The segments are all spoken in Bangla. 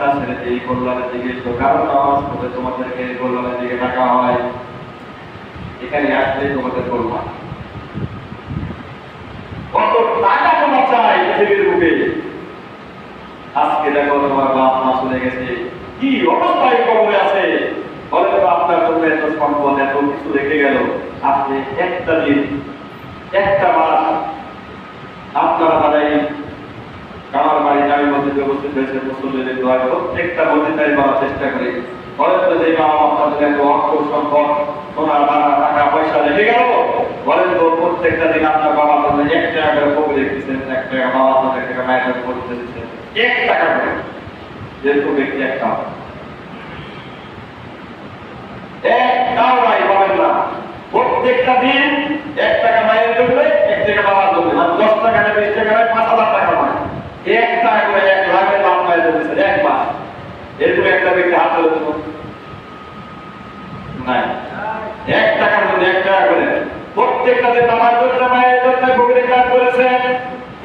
রাস্তা ছেড়ে দিয়ে এই কল্যাণের দিকে তো কারণ নামাজ পড়ে তোমাদেরকে কল্যাণের দিকে ডাকা হয়, এখানে আসলে তোমাদের কল্যাণ আজকে কি অবস্থায় কবরে আছে? বলে এত কিছু রেখে গেল। আপনি একটা দিন, একটা মাস আপনারা কামার বাড়ি আমি মসজিদে উপস্থিত হয়েছে, মুসল্লিদের দোয়া প্রত্যেকটা মসজিদারি করার চেষ্টা করি। বলেন তো যে বাবা জন্য এত অর্থ সম্পদ বাবা টাকা, পয়সা রেখে গেল? বলেন তো প্রত্যেকটা দিন আপনার জন্য এক টাকা করে এক টাকা এক টাকা মায়ের রেখেছেন এক টাকা করে। ব্যক্তি নাই পাবেন না। প্রত্যেকটা দিন এক টাকা মায়ের জন্য এক টাকা বাবার জন্য। মানে দশ টাকা বিশ টাকা পাঁচ হাজার এক করে এক লাখের বাপ মায়ের জন্য এক মাস। একটা ব্যক্তি হাত ধরে নাই। এক টাকার জন্য এক টাকা করে। প্রত্যেকটা দিন আমার জন্য মায়ের জন্য ভোগের কাজ করেছেন,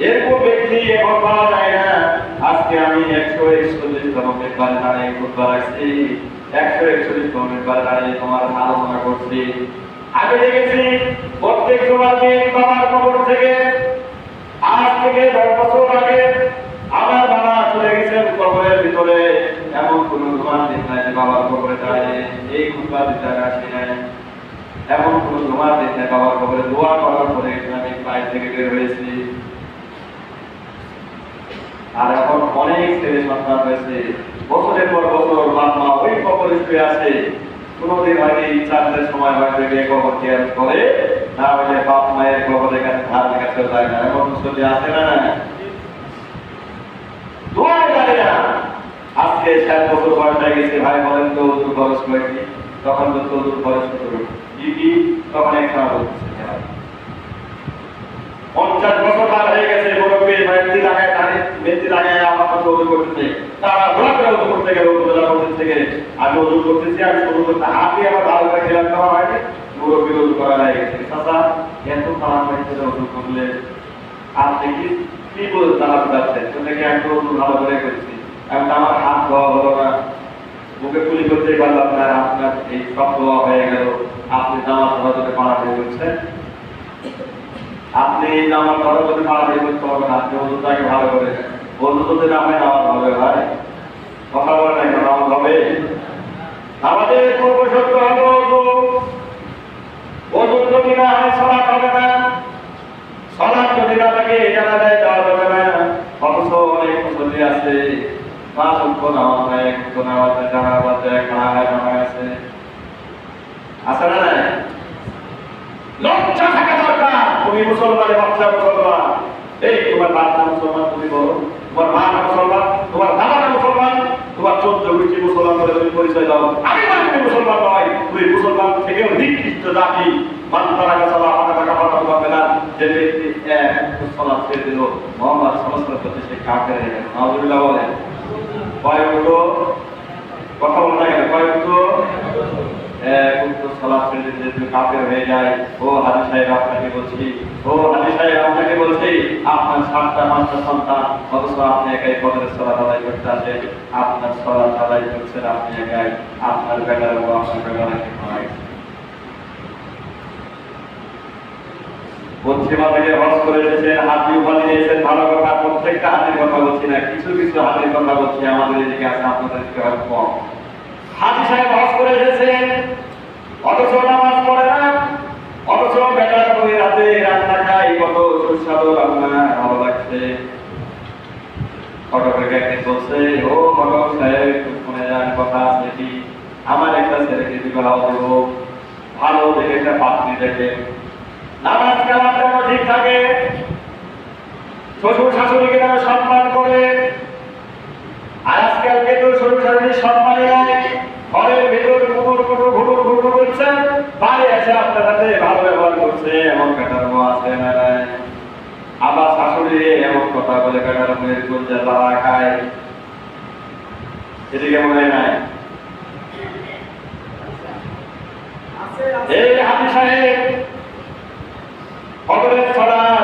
এরকম ব্যক্তি এখন পাওয়া যায় না। আজকে আমি একশো একচল্লিশ তম মেম্বারে দাঁড়িয়ে খুতবা রাখছি একশো একচল্লিশ তম মেম্বারে দাঁড়িয়ে তোমার আলোচনা করছি। আমি দেখেছি, প্রত্যেক দিন বাবার কবর থেকে আজ থেকে দশ বছর আগে আমার বাবা চলে গেছেন ভিতরে এমন কোন ধোমান দিন নাই যে বাবার কবরে দাঁড়িয়ে এই খুতবা দিতে আসি নাই। এমন কোন ধোমান দিন নাই বাবার কবরে, দোয়া করার পরে আমি বাইরে থেকে বের হয়েছি। আর এখন অনেক ছেলে সন্তান হয়েছে বছরের পর বছর বাপ ওই কবরে শুয়ে আছে কোনোদিন হয়তো ইচ্ছাদের সময় হয়তো গিয়ে কবর কেয়ার করে, না হলে বাপ মায়ের কবরের কাছে ধার কাছে যায় না। এমন ছবি আছে না দোয়ায় জানে না আজকে ষাট বছর বয়স হয়ে গেছে, ভাই বলেন ওজুর খরচ কয়েকটি তখন তো খরচ কত কি কি তখন এক বলতেছে পঞ্চাশ বছর পার হয়ে গেছে, মুরব্বী মেহেন্দি লাগায় তারে মেহেন্দি লাগায় আমার কাছে ওজু করতেছে। তারা ঘোরা করে ওজু করতে গেলে, উপজেলা পরিষদ থেকে। আমি ওজু করতেছি, আমি শুরু করতে হাতে আমার ভালো করে খেলাম দেওয়া হয়নি। মুরব্বী ওজু করা হয়ে গেছে। চাচা, এত খারাপ হয়েছে ওজু করলে, আপনি কি কি বলে যাচ্ছেন তো নাকি আমি তো ওজু ভালো করে করেছি? এখন আমার হাত হলো না মুখে কুলি করতে পারলাম না আপনার এই সব ধোয়া হয়ে গেল। আপনি জামা ধরা ধরে পাড়াতে করছেন আপনি আমার ঘরে যদি মারামারি করতে হবে আপনি ওজুটাকে ভালো করে ওজু যদি না হয় হবে, ভাই। কথা বলে নাই, নামাজ হবে। আমাদের পূর্ব সত্য হলো ওজু যদি না হয় সলাৎ হবে না। সলাৎ যদি না থাকে জানা যায় যাওয়া যাবে না। অথচ অনেক মুসল্লি আছে পাঁচ অঙ্ক নামাজ বাচ্চা মুসলমান। এই, তোমার না মুসলমান তুমি বলো। তোমার মা মুসলমান, তোমার বলে বলেন। ও হাজি সাহেব, আপনাকে বলছি, ও হাজি সাহেব, আপনাকে বলছি, আপনার সাতটা, পাঁচটা সন্তান, অথচ আপনি একাই করতে আসেন। আপনার সলা আদায় করছেন আপনি একাই। আপনার বেটার আপনার বেটারাকে মারা গেছে পশ্চিমা থেকে হজ ভালো কথা বলছি না, কিছু কিছু হাতির কথা বলছি, আমাদের কত সুস্বাদু রান্না, ভালো লাগছে। ফটকের একদিন কথা আছে আমার একটা ছেলেকে বিবাহ দেব, ভালো দেখে একটা পাত্রী দেখে। নামাজ কালাম যেন ঠিক থাকে। শ্বশুর শাশুড়িকে যেন সম্মান করে। আর আজকাল কিন্তু শ্বশুর ঘরের ভালো ব্যবহার করছে, এমন শাশুড়ি এমন কথা বলে খায়। এদিকে মনে নাই এই হাতি সাহেব ফজরের ছড়ার